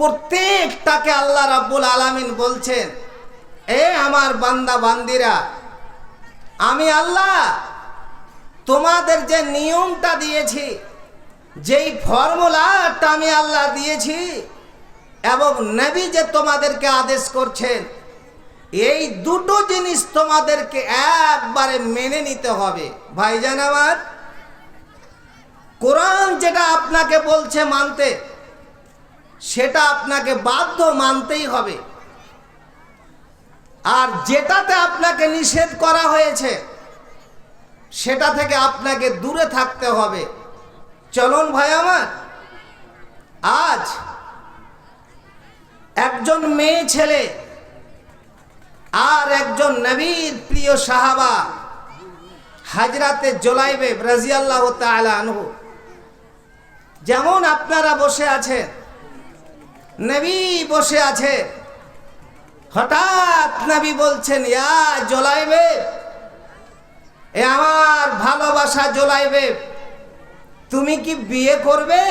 প্রত্যেকটাকে আল্লাহ রাব্বুল আলামিন বলছেন, এ আমার বান্দা, বান্দিরা, আমি আল্লাহ তোমাদের যে নিয়মটা দিয়েছি, যেই ফর্মুলাটা আমি আল্লাহ দিয়েছি এবং নবী যে তোমাদেরকে আদেশ করছেন, এই দুটো জিনিস তোমাদেরকে একবারে মেনে নিতে হবে। ভাইজান আমার, কোরআন যেটা আপনাকে বলছে মানতে সেটা আপনাকে বাধ্য মানতেই হবে। আর যেটাতে আপনাকে নিষেধ করা হয়েছে, সেটা থেকে আপনাকে দূরে থাকতে হবে। চলুন ভাই আমার, আজ একজন মেয়ে ছেলে আর একজন নবীর প্রিয় সাহাবা হাজরাতে জোলাইবে রাজিয়াল্লাহ তাআলা আনহু। যেমন আপনারা বসে আছেন নবী বসে আছে। হঠাৎ নবী বলছেন, ইয়া জোলাইবে, এ আমার ভালোবাসা জোলাইবে, তুমি কি বিয়ে করবে?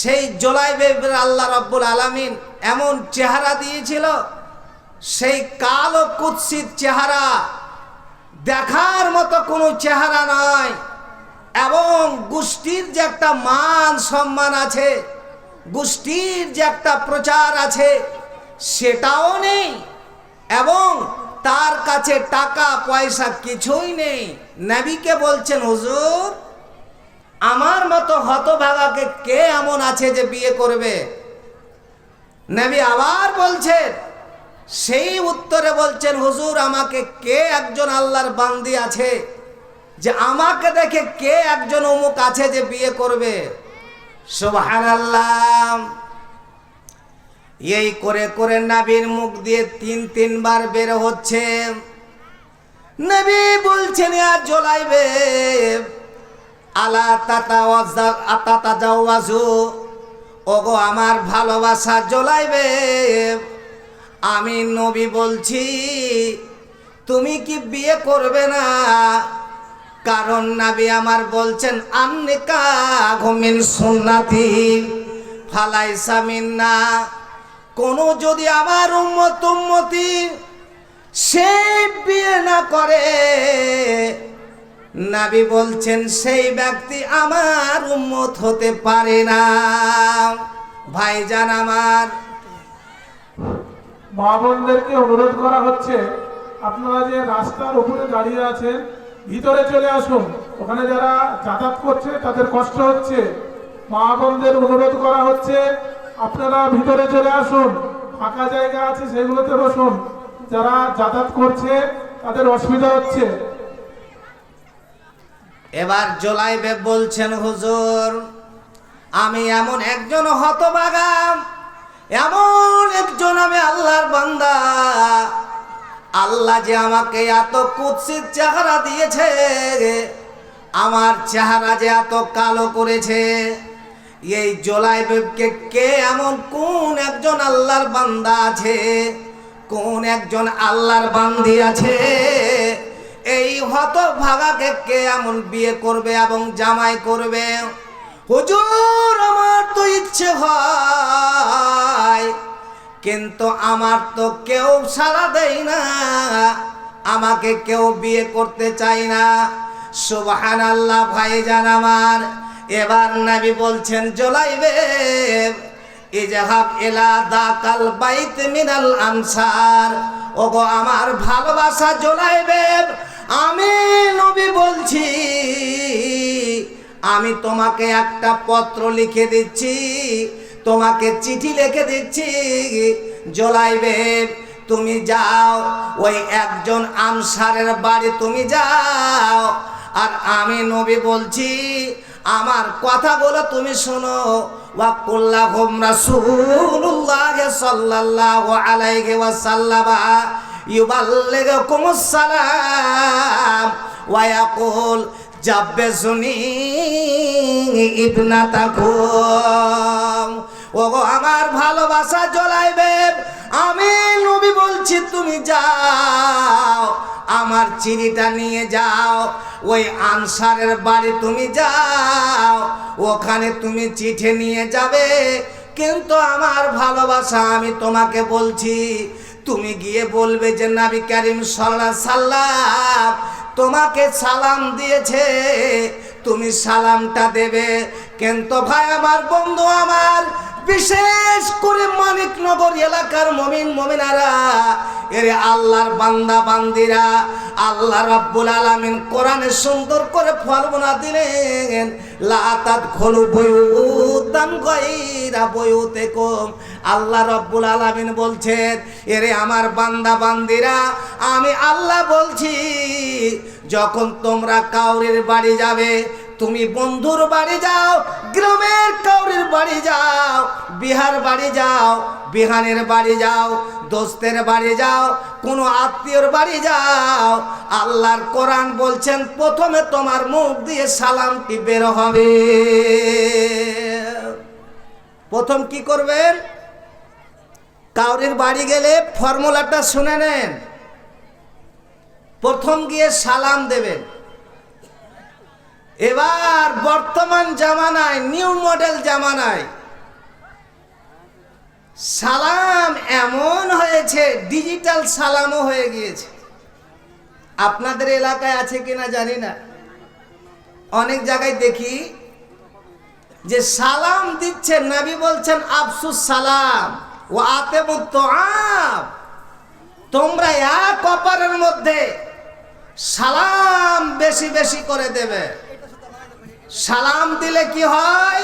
সেই জোলাইবে আল্লাহ রব্বুল আলামিন এমন চেহারা দিয়েছিল, সেই কালো কুৎসিত চেহারা, দেখার মতো কোনো চেহারা নয়, এবং গোষ্ঠীর যে একটা মান সম্মান আছে গোষ্ঠীর যে একটা প্রচার আছে, সেটাও নেই এবং তার কাছে টাকা, পয়সা কিছুই নেই। নবীকে বলছেন, হুজুর, আমার মতো হতভাগাকে কে এমন আছে যে বিয়ে করবে? নবী আবার বলছেন, সেই উত্তরে বলছেন, হুজুর, আমাকে কে একজন আল্লাহর বান্দি আছে যে আমাকে দেখে কে একজন অমুক আছে যে বিয়ে করবে? সুবহানাল্লাহ। এই করে করে নাবির মুখ দিয়ে তিন তিনবার বের হচ্ছে। নবী বলছেন আর জ্বলাইবে। আলা তাতা আতাতা যাওয়াজু ওগো, আমার ভালোবাসা জ্বলাইবে। আমি নবী বলছি, তুমি কি বিয়ে করবে না? কারণ নাবি আমার বলছেন, আন্নিকা ঘুমিন সুন্নাতি, ফালাইসা মিন্না। কোনো যদি আমার উম্মত উম্মতি সে বিয়ে না করে, নাবি বলছেন, সেই ব্যক্তি আমার উম্মত হতে পারে না। ভাইজান আমার। মা বোনদেরকে অনুরোধ করা হচ্ছে, আপনারা যে রাস্তার উপরে দাঁড়িয়ে আছেন ভিতরে চলে আসুন। ওখানে যারা যাতায়াত করছে, তাদের কষ্ট হচ্ছে। মা বোনদের অনুরোধ করা হচ্ছে, আপনারা ভিতরে চলে আসুন। ফাঁকা জায়গা আছে, সেগুলোতে বসুন। যারা যাতায়াত করছে, তাদের অসুবিধা হচ্ছে। এবার জোলাইবে বলছেন হুজুর, আমি এমন একজন হতবাগাম এমন একজন আমি আল্লাহর বান্দা। আল্লাহ যে আমাকে এত কুৎসিত চেহারা দিয়েছে, আমার চেহারা যে এত কালো করেছে, এই জোলাইবেবকে কে এমন কোন একজন আল্লাহর বান্দা আছে, কোন একজন আল্লাহর বান্দি আছে, এই হত ভাগাকে কে এমন বিয়ে করবে এবং জামাই করবে? হুজুর, আমার তো ইচ্ছে হয় কিন্তু আমার তো কেউ সারা দেয় না, আমাকে কেউ বিয়ে করতে চায় না। সুবহান আল্লাহ ভাইজান আমার, এবার নবী বলছেন, জলাইবে, ইজাহাব এলা দাকাল বাইত মিনাল আনসার। ওগো আমার ভালোবাসা জ্বলাইবে আমি নবী বলছি, আমি তোমাকে একটা পত্র লিখে দিচ্ছি তোমাকে চিঠি লিখে দিচ্ছি, জলাইবে, তুমি যাও। ওই একজন আনসারের বাড়ি তুমি যাও। আর আমি নবী বলছি, আমার কথাগুলো তুমি শোনো। ওয়াকুল্লাহুম রাসূলুল্লাহ সাল্লাল্লাহু আলাইহি ওয়াসাল্লাম, ইউবাল্লিগুকুমুস সালাম ওয়া ইয়াকুল জাব্বেসুনি ইবনাতাকুম ওগো, আমার ভালোবাসা জ্বলাইবে। আমি নবী বলছি, তুমি যাও, আমার চিনিটা নিয়ে যাও, ওই আনসারের বাড়ি তুমি যাও, ওখানে তুমি চিঠি নিয়ে যাবে। কিন্তু আমার ভালোবাসা, আমি তোমাকে বলছি, তুমি গিয়ে বলবে যে, নাবি করিম সাল্লাহ সাল্লাম তোমাকে সালাম দিয়েছে তুমি সালামটা দেবে। কিন্তু ভাই, আমার বন্ধু আমার, বিশেষ করে মানিকনগর এলাকার মমিন মমিনারা, এর আল্লাহর বান্দা বান্দিরা, আল্লাহ রাব্বুল আলামিন কোরআনে সুন্দর করে ফর্মুলা দিলেন লাতাত খলু বয়ুতান গায়রা বয়ুতেকুম আল্লাহ রাব্বুল আলামিন বলছেন, এরে আমার বান্দা, বান্দিরা, আমি আল্লাহ বলছি, যখন তোমরা কাউরের বাড়ি যাবে, তুমি বন্ধুর বাড়ি যাও, গ্রামের কাউরের বাড়ি যাও, বিহার বাড়ি যাও, বিহানের বাড়ি যাও, দোস্তের বাড়ি যাও, কোনো আত্মীয়র বাড়ি যাও, আল্লাহর কোরআন বলছেন, প্রথমে তোমার মুখ দিয়ে সালামটি বের হবে। প্রথম কি করবেন? কাউরির বাড়ি গেলে ফর্মুলাটা শুনে নেন। প্রথম গিয়ে সালাম দেবেন। এবার বর্তমান জামানায়, নিউ মডেল জামানায়। সালাম এমন হয়েছে, ডিজিটাল সালামও হয়ে গিয়েছে। আপনাদের এলাকায় আছে কিনা জানি না। অনেক জায়গায় দেখি যে সালাম দিচ্ছেন, নাবি বলছেন, আফসুস সালাম। ও আতে তোমরা এক অপারের মধ্যে সালাম বেশি বেশি করে দেবে। সালাম দিলে কি হয়?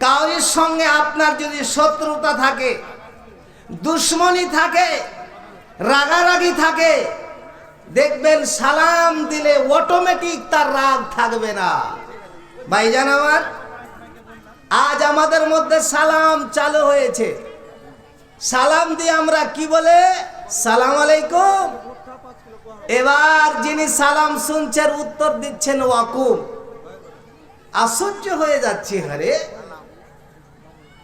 কাউরির সঙ্গে আপনার যদি শত্রুতা থাকে, দুশ্মনী থাকে, রাগারাগি থাকে, দেখবেন সালাম দিলে অটোমেটিক তার রাগ থাকবে না। ভাইজান আমার আজ আমাদের মধ্যে সালাম চালু হয়েছে। সালাম দিয়ে আমরা কি বলে? সালাম আলাইকুম। এবার যিনি সালাম শুনছেন, উত্তর দিচ্ছেন ওয়াকুম। আশ্চর্য হয়ে যাচ্ছে, হারে।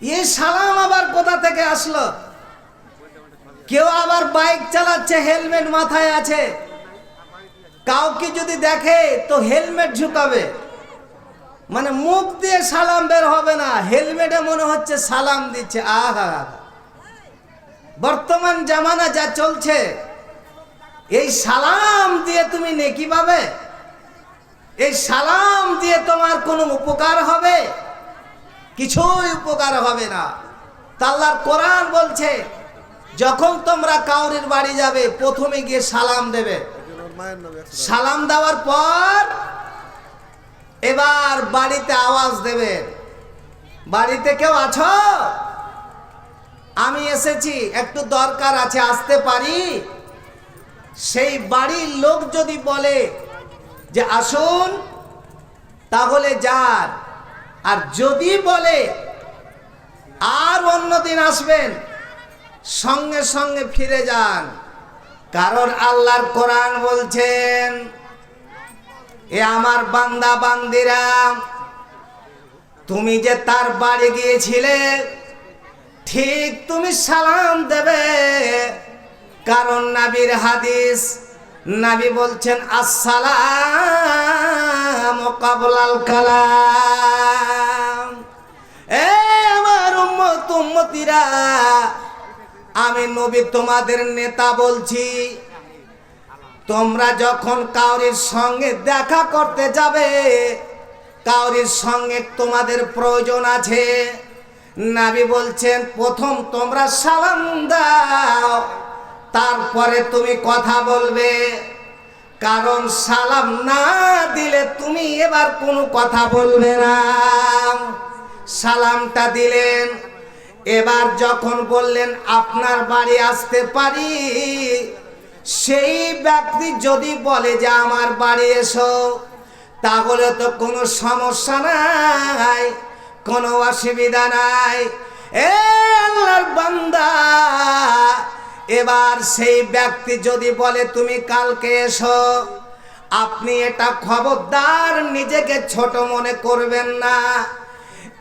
এই সালাম আবার কোথা থেকে আসলো? কেউ আবার বাইক চালাচ্ছে, হেলমেট মাথায় আছে। কাউকে যদি দেখে, তো হেলমেট ঝুঁকাবে। মানে মুখ দিয়ে সালাম বের হবে না, হেলমেটে মনে হচ্ছে সালাম দিচ্ছে, আহা। বর্তমান জামানা যা চলছে, এই সালাম দিয়ে তুমি নেকি পাবে? এই সালাম দিয়ে তোমার কোনো উপকার হবে? কিছুই উপকার হবে না। তাল্লার কোরআন বলছে, যখন তোমরা কাউরির বাড়ি যাবে, প্রথমে গিয়ে সালাম দেবে। সালাম দেওয়ার পর এবার বাড়িতে আওয়াজ দেবে বাড়িতে কেউ আছো? আমি এসেছি, একটু দরকার আছে, আসতে পারি? সেই বাড়ির লোক যদি বলে যে, আসুন, তাহলে যান। আর যদি বলে, আর অন্যদিন আসবেন, সঙ্গে সঙ্গে ফিরে যান। কারণ আল্লাহর কোরআন বলছেন এ আমার বান্দা বান্দিরা, তুমি যে তার বাড়ি গিয়েছিলে, ঠিক তুমি সালাম দেবে। কারণ নাবির হাদিস, নাবি বলছেন, আসসালাম কাবলাল কালাম। এ আমার উম্মত উম্মতিরা, আমি নবী তোমাদের নেতা বলছি। তোমরা যখন কাউরির সঙ্গে দেখা করতে যাবে, কাউরির সঙ্গে তোমাদের প্রয়োজন আছে। নাবি বলছেন, প্রথম তোমরা সালাম দাও, তারপরে তুমি কথা বলবে। কারণ সালাম না দিলে তুমি এবার কোনো কথা বলবে না। সালামটা দিলেন। এবার যখন বললেন, আপনার বাড়ি আসতে পারি সেই ব্যক্তি যদি বলে যে আমার বাড়ি এসো, তাহলে তো কোনো সমস্যা নাই, কোনো অসুবিধা নাই। এ আল্লাহর বান্দা, এবার সেই ব্যক্তি যদি বলে, তুমি কালকে এসো, আপনি এটা খবরদার, নিজেকে ছোট মনে করবেন না।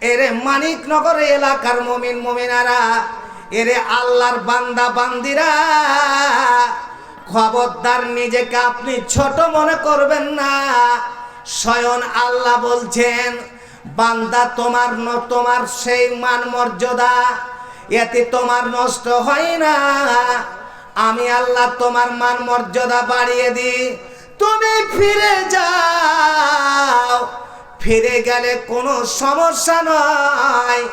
এরে মানিকনগর এলাকার মমিন, মমিনারা, এরে আল্লাহর বান্দা, বান্দিরা খবরদার নিজেকে আপনি ছোট মনে করবেন না। স্বয়ং আল্লাহ বলছেন, বান্দা তোমার ন, তোমার সেই মান মর্যাদা, এতে তোমার নষ্ট হয় না। আমি আল্লাহ তোমার মান মর্যাদা বাড়িয়ে দিই। তুমি ফিরে যাও। ফিরে গেলে কোনো সমস্যা নয়।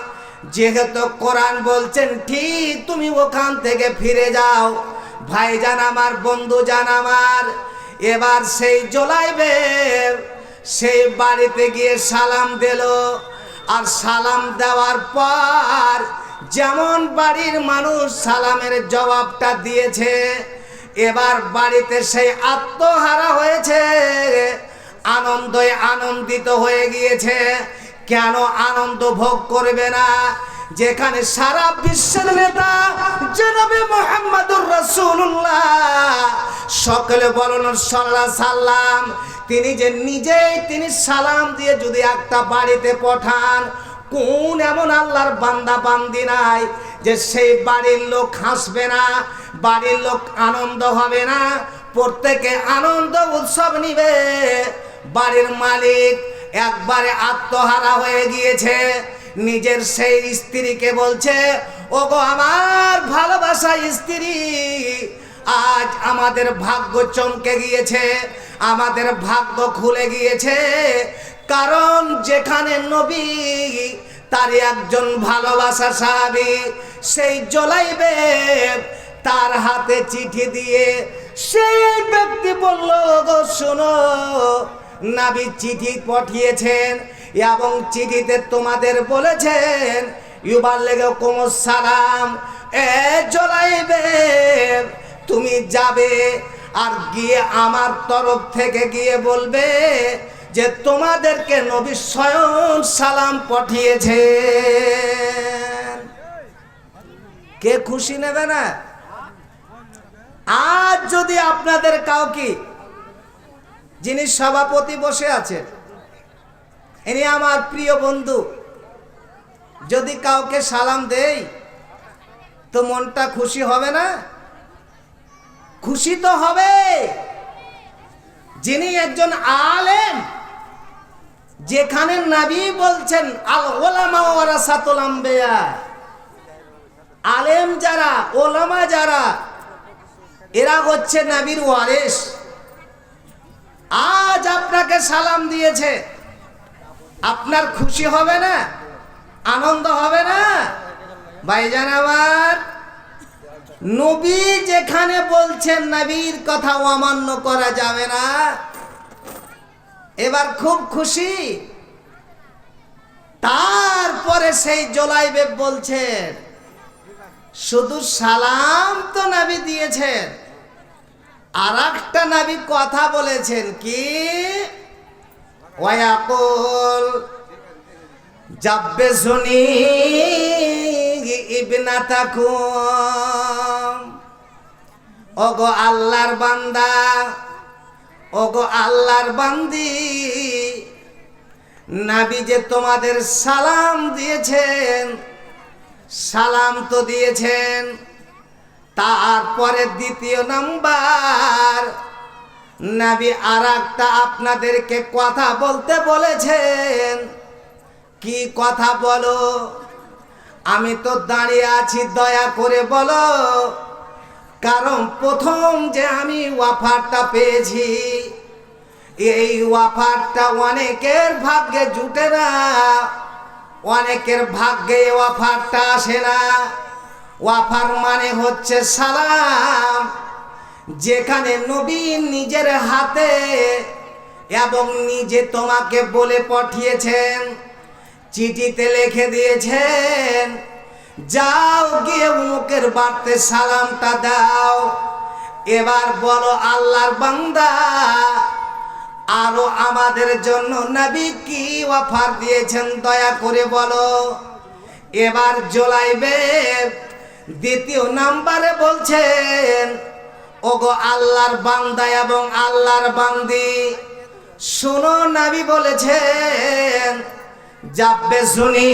যেহেতু কোরআন বলছেন, ঠিক তুমি ওখান থেকে ফিরে যাও। ভাইজান আমার বন্ধু জান আমার, এবার সেই জোলাইবে, সেই বাড়িতে গিয়ে সালাম দিল। আর সালাম দেওয়ার পর যেমন বাড়ির মানুষ সালামের জবাবটা দিয়েছে, এবার বাড়িতে সেই আত্মহারা হয়েছে, আনন্দে আনন্দিত হয়ে গিয়েছে। কেন আনন্দ ভোগ করবে না? যেখানে সারা বিশ্বের নেতা জনাবে মোহাম্মদুর রাসূলুল্লাহ। সকলে বলুন সাল্লাহ সাল্লাম, তিনি যে নিজেই তিনি সালাম দিয়ে যদি একটা বাড়িতে পাঠান, কোন এমন আল্লাহর বান্দা বান্দি নাই যে সেই বাড়ির লোক হাসবে না, বাড়ির লোক আনন্দ হবে না, প্রত্যেকে আনন্দ উৎসব নিবে। বাড়ির মালিক একবারে আত্মহারা হয়ে গিয়েছে। নিজের সেই স্ত্রীকে বলছে, ওগো আমার ভালোবাসা স্ত্রী, আজ আমাদের ভাগ্য চমকে গিয়েছে, আমাদের ভাগ্য খুলে গিয়েছে। কারণ যেখানে নবী তার একজন ভালোবাসা সাহাবি, সেই জলাইবে তার হাতে চিঠি দিয়ে সেই ব্যক্তি বলল গো শোনো, নাবি চিঠি পাঠিয়েছেন এবং চিঠিতে তোমাদের বলেছেন, ইউবার লেগে কোমর সালাম, এ জলাইবে, তুমি যাবে আর গিয়ে আমার তরফ থেকে গিয়ে বলবে যে তোমাদেরকে নবী স্বয়ং সালাম পাঠিয়েছে কে খুশি নেবে না? আজ যদি আপনাদের কাউকে, যিনি সভাপতি বসে আছেন ইনি আমার প্রিয় বন্ধু, যদি কাউকে সালাম দেই, তো মনটা খুশি হবে না? খুশি তো হবে। যিনি একজন আলেম, যেখানে নাবি বলছেন, আল আম্বিয়া। আলেম যারা, ওলামা যারা, এরা হচ্ছে নাবির ওয়ারেস আজ আপনাকে সালাম দিয়েছে। আপনার খুশি হবে না? আনন্দ হবে না? ভাইজান আমার নবী যেখানে বলছেন নবীর কথা অমান্য করা যাবে না। এবার খুব খুশি। তারপরে সেই জোলাইবে বলছেন, শুধু সালাম তো নাবি দিয়েছেন আর একটা নাবি কথা বলেছেন কি? ওয়াকুল যাব্বে শুনি ইবনা তাকুম ওগো আল্লাহর বান্দা, ওগো আল্লাহর বান্দি, নাবি যে তোমাদের সালাম দিয়েছেন, সালাম তো দিয়েছেন, তারপরে দ্বিতীয় নাম্বার নাবি আর আপনাদেরকে কথা বলতে বলেছেন। কি কথা বলো? আমি তো দাঁড়িয়ে আছি, দয়া করে বলো। কারণ প্রথম যে আমি ওয়াফারটা পেয়েছি, এই ওয়াফারটা অনেকের ভাগ্যে জুটে না, অনেকের ভাগ্যে ওয়াফারটা আসে না। ওয়াফার মানে হচ্ছে সালাম। যেখানে নবী নিজের হাতে এবং নিজে তোমাকে বলে পাঠিয়েছেন, চিঠিতে লিখে দিয়েছেন, যাও গিয়ে মুখের বাড়তে সালামটা দাও। এবার বলো, আল্লাহর বান্দা, আরও আমাদের জন্য নবী কি অফার দিয়েছেন দয়া করে বলো। এবার জোলাইবে দ্বিতীয় নাম্বারে বলছেন ওগো আল্লাহর বান্দা এবং আল্লাহর বান্দি, শুনো, নাবি বলেছেন যাবে শুনি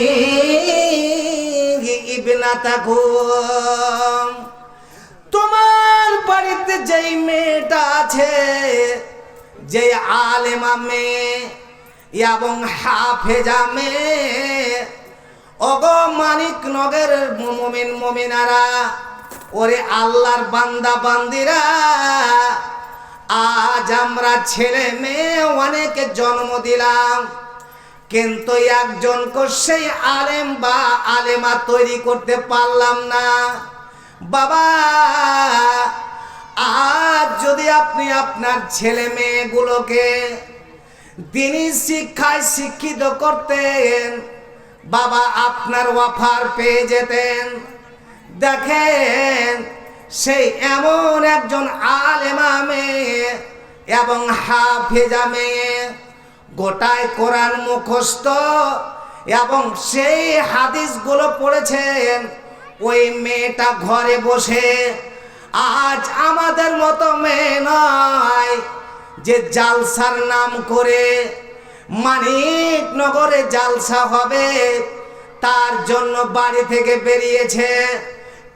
ইবনা তাকুম তোমার বাড়িতে যেই মেয়েটা আছে যে আলেমা মেয়ে এবং হাফেজা মেয়ে অগ মানিক নগের মমিন মমিনারা ওরে আল্লাহর বান্দা বান্দিরা, আজ আমরা ছেলে মেয়ে অনেক জন্ম দিলাম, কিন্তু একজন সেই আলেম বা আলেমা তৈরি করতে পারলাম না। বাবা, আজ যদি আপনি আপনার ছেলে মেয়েগুলোকে দিনই শিক্ষায় শিক্ষিত করতেন, বাবা আপনার অফার পেয়ে যেতেন। দেখেন সেই এমন একজন আলেমা মেয়ে এবং হাফেজা মেয়ে গোটায় কোরআন মুখস্থ এবং সেই হাদিসগুলো পড়েছেন। ওই মেয়েটা ঘরে বসে আজ আমাদের মতো মেয়ে নয় যে জালসার নাম করে মানিক নগরে জালসা হবে, তার জন্য বাড়ি থেকে বেরিয়েছে।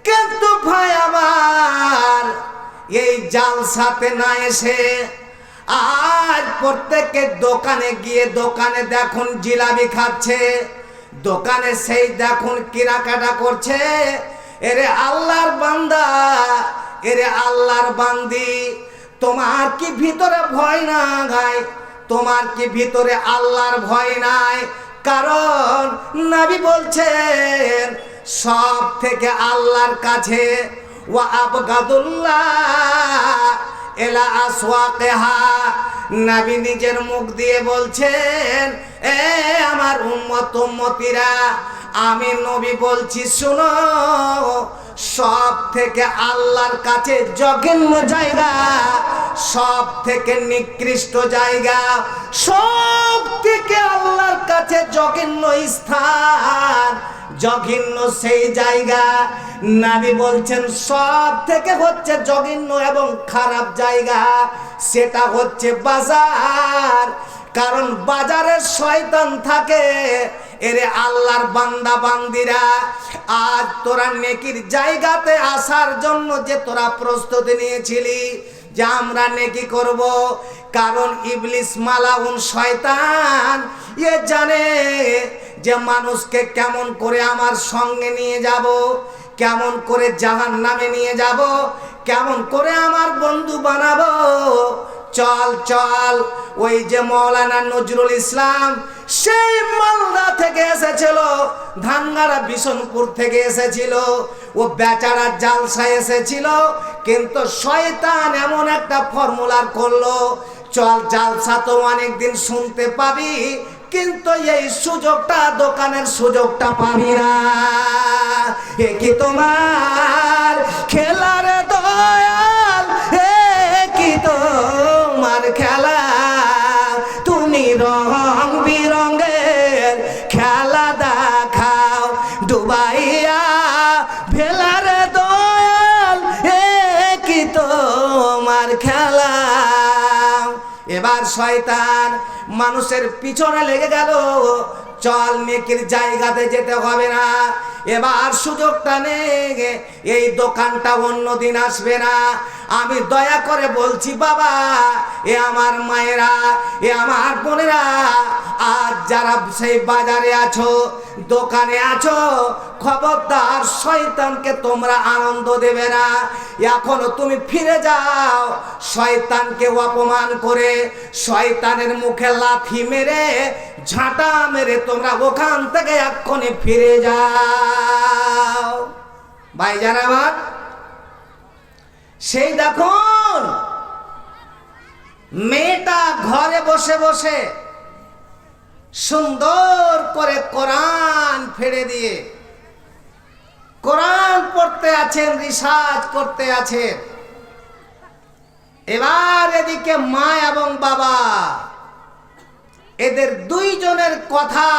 কিন্তু ভাই আমার, এই জালসাতে না এসে আজ প্রত্যেকের দোকানে গিয়ে দোকানে দেখুন জিলাপি খাচ্ছে, দোকানে সেই দেখুন কেনাকাটা করছে। এরে আল্লাহর বান্দা, এরে আল্লাহর বান্দি, তোমার কি ভিতরে ভয় না গায়? তোমার কি ভিতরে আল্লাহর ভয় নাই? কারণ নাবি বলছেন সব থেকে আল্লাহর কাছে, ওয়া আবগাদুল্লাহ এলা আসওয়াকেহা। নবী নিজের মুখ দিয়ে বলছেন, এ আমার উম্মত, উম্মতিরা, আমি নবী বলছি, শুনো সব থেকে আল্লাহর কাছে জঘন্য জায়গা সব থেকে নিকৃষ্ট জায়গা সব থেকে আল্লাহর কাছে জঘন্য স্থান জঘন্য সেই জায়গা। নাবি বলছেন, সব থেকে হচ্ছে জঘন্য এবং খারাপ জায়গা, সেটা হচ্ছে বাজার। কারণ বাজারে শয়তান থাকে, এরে আল্লাহর বান্দা বান্দিরা। আজ তোরা নেকির জায়গাতে আসার জন্য যে তোরা প্রস্তুতি নিয়েছিলি যে আমরা নেকি করব। কারণ ইবলিস মালাউন শয়তান। এ জানে যে মানুষকে কেমন করে আমার সঙ্গে নিয়ে যাব, কেমন করে জাহান নামে নিয়ে যাব, কেমন করে আমার বন্ধু বানাবো। চল চল, ওই যে মৌলানা নজরুল ইসলাম সেই মালদা থেকে এসেছিল, ধানগাড়া বিশনপুর থেকে এসেছিল, ও বেচারা জালসা এসেছিল, কিন্তু শয়তান এমন একটা ফর্মুলার করল, চল জালসা তো অনেকদিন শুনতে পাবি, কিন্তু এই সুযোগটা দোকানের সুযোগটা পাবি না। এ কি তোমার খেলার দয়াল খেলা এবার শয়তান মানুষের পিছনে লেগে গেল। চল মেকির জায়গাতে যেতে হবে না। এবার সুযোগটা নেই। এই দোকানটা অন্যদিন আসবে না। আমি দয়া করে বলছি, বাবা, এ আমার মায়েরা, এ আমার বোনেরা, আজ যারা সেই বাজারে আছো, দোকানে আছো, খবরদার শয়তানকে তোমরা আনন্দ দেবে না। এখনও তুমি ফিরে যাও। শয়তানকে অপমান করে শয়তানের মুখে লাথি মেরে, ঝাঁটা মেরে তোমরা ওখান থেকে এক্ষণে ফিরে যাও। ভাইজান আমার সেই দেখুন, মেয়েটা ঘরে বসে বসে সুন্দর করে কোরআন ফেড়ে দিয়ে, কোরআন পড়তে আছেন, রিসার্চ করতে আছেন। এবার এদিকে মা এবং বাবা, এদের দুইজনের কথা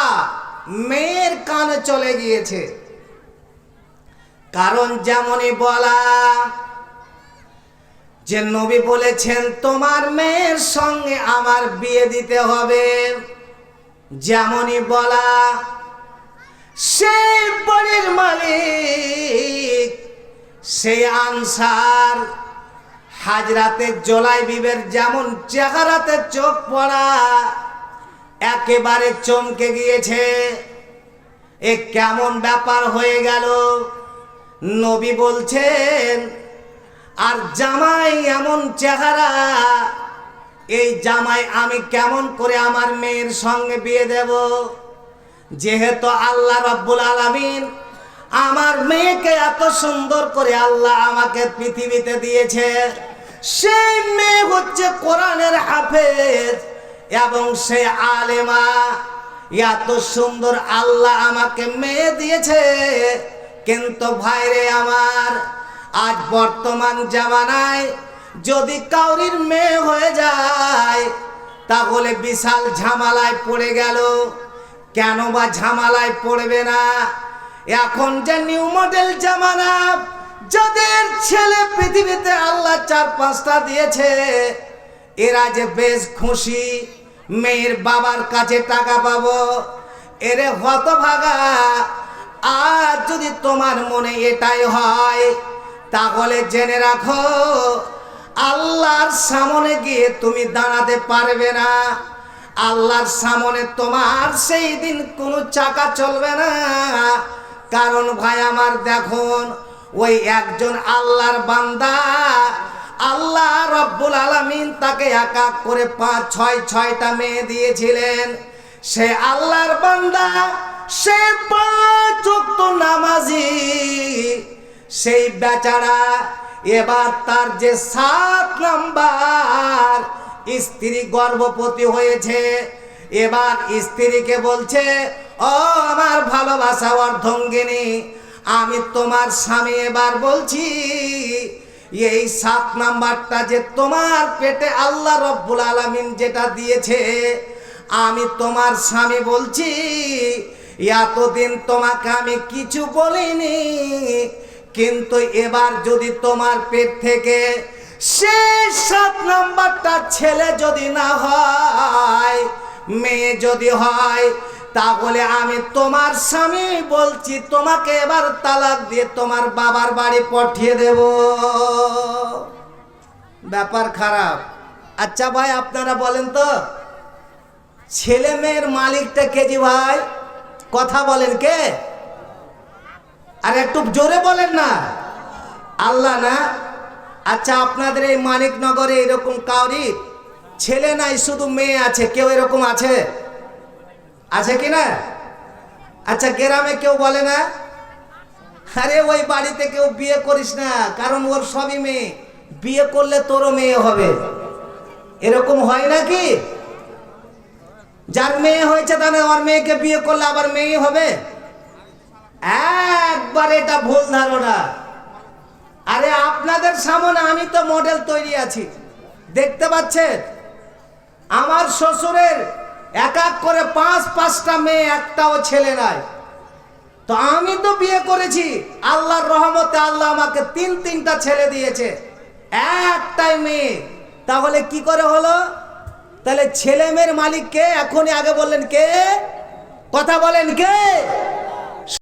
মেয়ের কানে চলে গিয়েছে। কারণ যেমনই বলা যে নবী বলেছেন, তোমার মেয়ের সঙ্গে আমার বিয়ে দিতে হবে। যেমনই বলা, সেই বাড়ির মালিক, সেই আনসার, হাজরাতে জলাই বিবের যেমন চেহারাতে চোখ পড়া, একেবারে চমকে গিয়েছে। এ কেমন ব্যাপার হয়ে গেল? নবী বলছেন আর জামাই এমন চেহারা, এই জামাই আমি কেমন করে আমার মেয়ের সঙ্গে বিয়ে দেব? যেহেতু আল্লাহ রাব্বুল আলামিন আমার মেয়েকে এত সুন্দর করে আল্লাহ আমাকে পৃথিবীতে দিয়েছে, সেই মেয়ে হচ্ছে কোরআনের হাফেজ এবং সে আলেমা। এত সুন্দর আল্লাহ আমাকে মেয়ে দিয়েছে, কিন্তু ভাইরে আমার আজ বর্তমান জামানায় যদি কাউরির মেয়ে হয়ে যায়, তাহলে বিশাল ঝামেলায় পড়ে গেল। কেন বা ঝামেলায় পড়বে না? এখন যে নিউ মডেল জামানা, যাদের ছেলে পৃথিবীতে আল্লাহ চার পাঁচটা দিয়েছে, এরা যে বেশ খুশি, মেয়ের বাবার কাছে টাকা পাবো, এরে হতভাগা। আর যদি তোমার মনে এটাই হয় তাহলে জেনে রাখো, আল্লাহর সামনে গিয়ে তুমি দাঁড়াতে পারবে না। আল্লাহর সামনে তোমার সেই দিন কোনো চাকা চলবে না। কারণ ভাই আমার দেখুন, ওই একজন আল্লাহর বান্দা, আল্লাহ রব্বুল আলামিন তাকে এক এক করে পাঁচ, ছয়, ছয়টা মেয়ে দিয়েছিলেন। সে আল্লাহর বান্দা, সে পাঁচ নামাজি। সেই বেচারা এবার তার যে সাত নাম্বার স্ত্রী গর্ভবতী হয়েছে, এবার স্ত্রীকে বলছে, ও আমার ভালোবাসা অর্ধঙ্গিনী, আমি তোমার স্বামী। এবার বলছি, এই সাত নাম্বারটা যে তোমার পেটে আল্লাহ রব্বুল আলামিন যেটা দিয়েছে, আমি তোমার স্বামী বলছি, এতদিন তোমাকে আমি কিছু বলিনি। কিন্তু এবার যদি তোমার পেট থেকে শেষ সাত নাম্বারটা ছেলে যদি না হয়, মেয়ে যদি হয়, তাহলে আমি তোমার স্বামী বলছি, তোমাকে এবার তালাক দিয়ে তোমার বাবার বাড়ি পাঠিয়ে দেব। ব্যাপার খারাপ। আচ্ছা ভাই, আপনারা বলেন তো, ছেলে মেয়ের মালিকটা কেজি ভাই? কথা বলেন কে? আর একটু জোরে বলেন না। আল্লাহ না? আচ্ছা আপনাদের এই মানিকনগরে এরকম কাউরি ছেলে নাই, শুধু মেয়ে আছে, কেউ এরকম আছে? আছে কি না? আচ্ছা গ্রামে কেউ বলে না? আরে, ওই বাড়িতে কেউ বিয়ে করিস না, কারণ ওর সবই মেয়ে। বিয়ে করলে তোরও মেয়ে হবে। এরকম হয় নাকি? যার মেয়ে হয়েছে তাহলে আমার মেয়েকে বিয়ে করলে আবার মেয়ে হবে? একবার এটা ভুল ধারণা। আরে আপনাদের সামনে আমি তো মডেল তৈরি আছি। দেখতে পাচ্ছেন? আমার শ্বশুরের এক এক করে পাঁচ পাঁচটা মেয়ে একটাও ছেলে নাই। তো আমি তো বিয়ে করেছি। আল্লাহর রহমতে আল্লাহ আমাকে তিন তিনটা ছেলে দিয়েছে। একটাই মেয়ে। তাহলে কি করে হলো? তাহলে ছেলে মেয়ের মালিক কে? এখনই আগে বললেন কে? কথা বলেন কে?